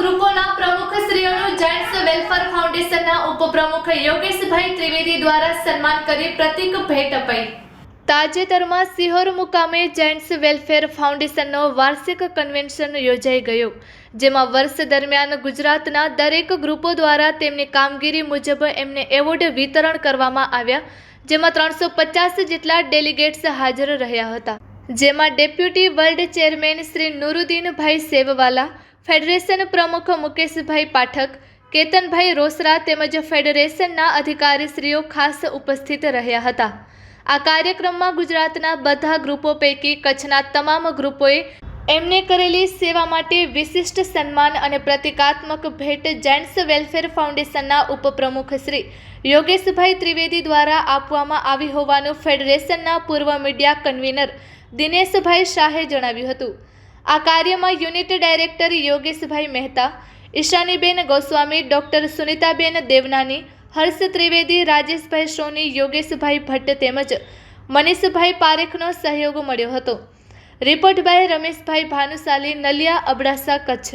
ગ્રુપોના પ્રમુખ શ્રીઓનું gents welfare ફાઉન્ડેશનના ઉપપ્રમુખ યોગેશભાઈ ત્રિવેદી દ્વારા સન્માન કરી પ્રતિક ભેટ અપાઈ. તાજેતરમાં સિહોર મુકામે જેન્ટ્સ વેલફેર ફાઉન્ડેશનનો વાર્ષિક કન્વેન્શન યોજાઈ ગયો, જેમાં વર્ષ દરમિયાન ગુજરાતના દરેક ગ્રુપો દ્વારા તેમની કામગીરી મુજબ એમને એવોર્ડ વિતરણ કરવામાં આવ્યા, જેમાં ત્રણસો પચાસ જેટલા ડેલિગેટ્સ હાજર રહ્યા હતા. જેમાં deputy world chairman Shri Nuruddinbhai Sevwala federation પ્રમુખ મુકેશભાઈ પાઠક, કેતનભાઈ રોસરા તેમજ ફેડરેશનના અધિકારીશ્રીઓ ખાસ ઉપસ્થિત રહ્યા હતા. આ કાર્યક્રમમાં ગુજરાતના બધા ગ્રુપો પૈકી કચ્છના તમામ ગ્રુપોએ એમને કરેલી સેવા માટે વિશિષ્ટ સન્માન અને પ્રતિકાત્મક ભેટ જેન્ટ્સ વેલફેર ફાઉન્ડેશનના ઉપપ્રમુખ શ્રી યોગેશભાઈ ત્રિવેદી દ્વારા આપવામાં આવી હોવાનું ફેડરેશનના પૂર્વ મીડિયા કન્વીનર દિનેશભાઈ શાહે જણાવ્યું હતું. આ કાર્યમાં unit director Yogeshbhai Mehta, Ishaniben Goswami, doctor Sunitaben Devnani, Harsh Trivedi, Rajeshbhai Soni, Yogeshbhai Bhatt તેમજ મનીષભાઈ પારેખનો સહયોગ મળ્યો હતો. Report by Rameshbhai Bhanushali, Naliya Abdasa, Kutch.